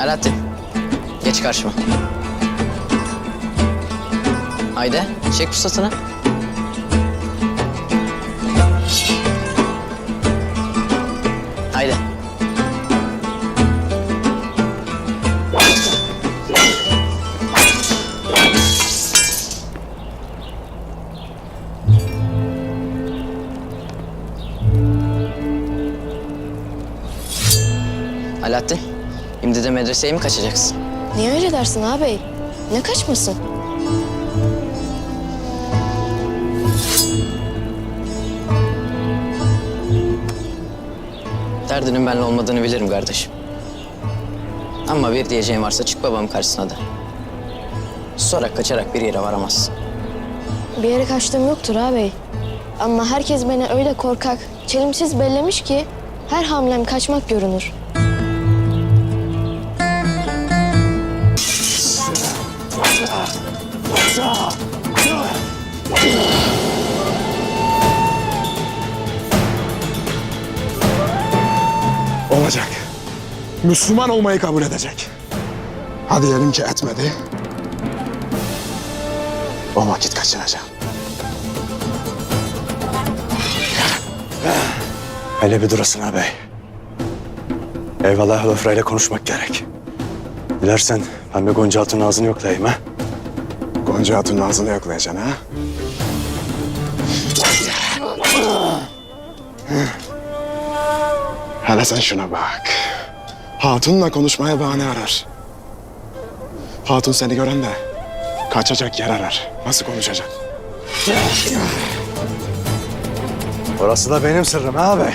Alaaddin. Geç karşıma. Haydi çek pusatını. Haydi. Alaaddin, şimdi de medreseye mi kaçacaksın? Niye öyle dersin ağabey? Ne kaçmasın? Derdinin benimle olmadığını bilirim kardeşim. Ama bir diyeceğim varsa çık babamın karşısına da. Susarak kaçarak bir yere varamazsın. Bir yere kaçtığım yoktur ağabey. Ama herkes beni öyle korkak, çelimsiz bellemiş ki her hamlem kaçmak görünür. Olacak. Müslüman olmayı kabul edecek. Hadi diyelim ki etmedi. O vakit kaçıracağım. Hele bir durasın ağabey. Eyvallah Lofra ile konuşmak gerek. Dilersen bir Gonca Hatun'un ağzını yoklayayım ha. Gonca Hatun'un ağzını yoklayacaksın ha? Hele sen şuna bak. Hatun'la konuşmaya bahane arar. Hatun seni gören de kaçacak yer arar. Nasıl konuşacak? Orası da benim sırrım ha ağabey.